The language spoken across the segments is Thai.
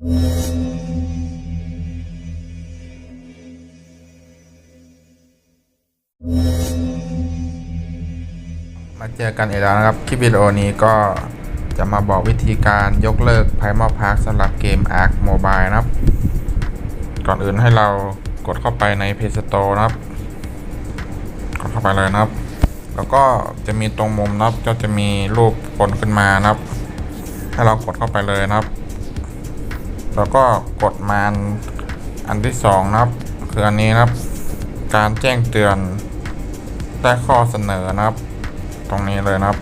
มาเจอกันอีกแล้วนะครับ คลิปวิดีโอนี้ก็จะมาบอกวิธีการยกเลิก Primal Park สำหรับเกม Ark Mobile นะครับ ก่อนอื่นให้เรากดเข้าไปใน Play Store นะครับ กดเข้าไปเลยนะครับ แล้วก็จะมีตรงมุมนะครับก็จะมีรูปคนขึ้นมานะครับ ให้เรากดเข้าไปเลยนะครับ แล้วก็กดมาอันที่สองนะครับ คืออันนี้นะครับ การแจ้งเตือนได้ข้อเสนอนะครับ ตรงนี้เลยนะครับ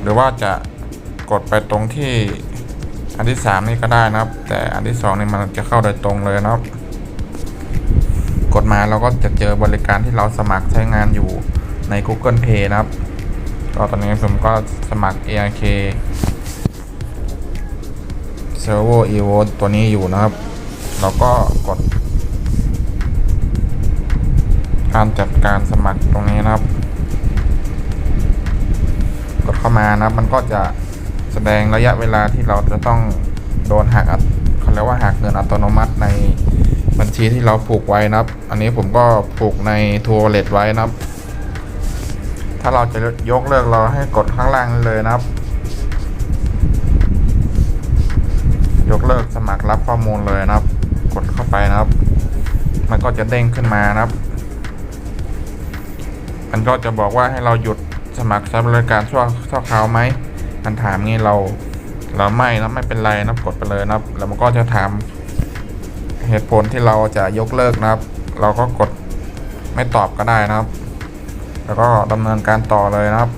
หรือว่าจะกดไปตรงที่อันที่สามนี่ก็ได้นะครับ แต่อันที่สองนี่มันจะเข้าโดยตรงเลยนะครับ กดมาเราก็จะเจอบริการที่เราสมัครใช้งานอยู่ใน Google Pay นะครับก็ตอนนี้ผมก็สมัคร ARK Servo Evo ตัวนี้อยู่นะครับ เราก็กด การจัดการสมัครตรงนี้นะครับ กดเข้ามานะครับ มันก็จะแสดงระยะเวลาที่เราจะต้องโดนหักเขาเรียกว่าหักเงินอัตโนมัติในบัญชีที่เราผูกไว้นะครับ อันนี้ผมก็ผูกในทัวร์เลตไว้นะครับ ถ้าเราจะยกเลิกเราให้กดข้างล่างนี้เลยนะครับ เลิกสมัครรับข้อมูลเลยนะครับ กดเข้าไปนะครับ มันก็จะเด้งขึ้นมานะครับ มันก็จะบอกว่าให้เราหยุดสมัครใช้บริการชั่วชั่วคราวไหมมันถามงี้เราเราไม่นะไม่เป็นไรนะกดไปเลยนะครับ แล้วมันก็จะถามเหตุผลที่เราจะยกเลิกนะครับ เราก็กดไม่ตอบก็ได้นะครับ แล้วก็ดำเนินการต่อเลยนะครับ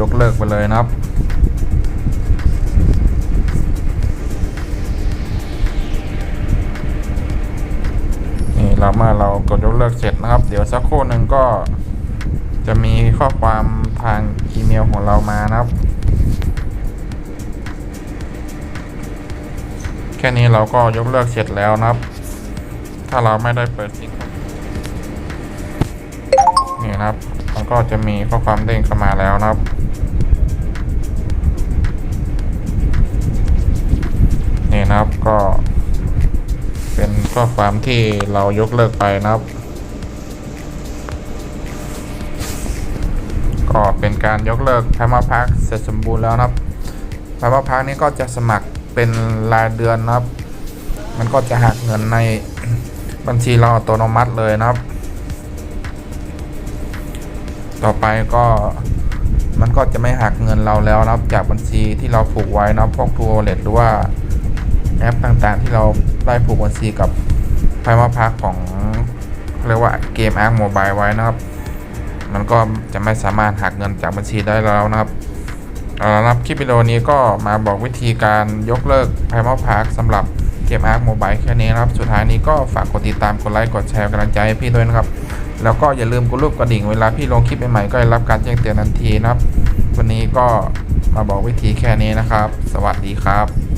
ยกเลิกไปเลยนะครับนี่เราเมื่อเรากดยกเลิกเสร็จนะครับ เดี๋ยวสักครู่หนึ่งก็จะมีข้อความทางอีเมลของเรามานะครับ แค่นี้เราก็ยกเลิกเสร็จแล้วนะครับ ถ้าเราไม่ได้เปิดซิงนี่นะครับ มันก็จะมีข้อความเด้งเข้ามาแล้วนะครับ ข้อความที่เรายกเลิกไปนะครับ ก็เป็นการยกเลิกพามาพักเสร็จสมบูรณ์แล้วนะครับพามาพักนี้ก็จะสมัครเป็นรายเดือนนะครับ มันก็จะหักเงินในบัญชีเราอัตโนมัติเลยนะครับ ต่อไปก็มันก็จะไม่หักเงินเราแล้วนะครับ จากบัญชีที่เราผูกไว้นะครับพวกทัวร์เลตหรือว่า แอปต่างๆ ที่เราได้ผูกบัญชีกับไพมาพักของเรียกว่าเกมอาร์ o โมบายไว้นะครับ มันก็จะไม่สามารถหักเงินจากบัญชีได้แล้วนะครับเอาละครับคลิปวิดีโอนี้ก็มาบอกวิธีการยกเลิกไพมาพักสำหรับเกมอาร์ o โมบายแค่นี้นะครับ สุดท้ายนี้ก็ฝากกดติดตาม กดไลค์ กดแชร์กำลังใจให้พี่ด้วยนะครับ แล้วก็อย่าลืมกดรูปกระดิ่งเวลาพี่ลงคลิปใหม่ๆก็จะรับการแจ้งเตือนทันทีนะครับ วันนี้ก็มาบอกวิธีแค่นี้นะครับ สวัสดีครับ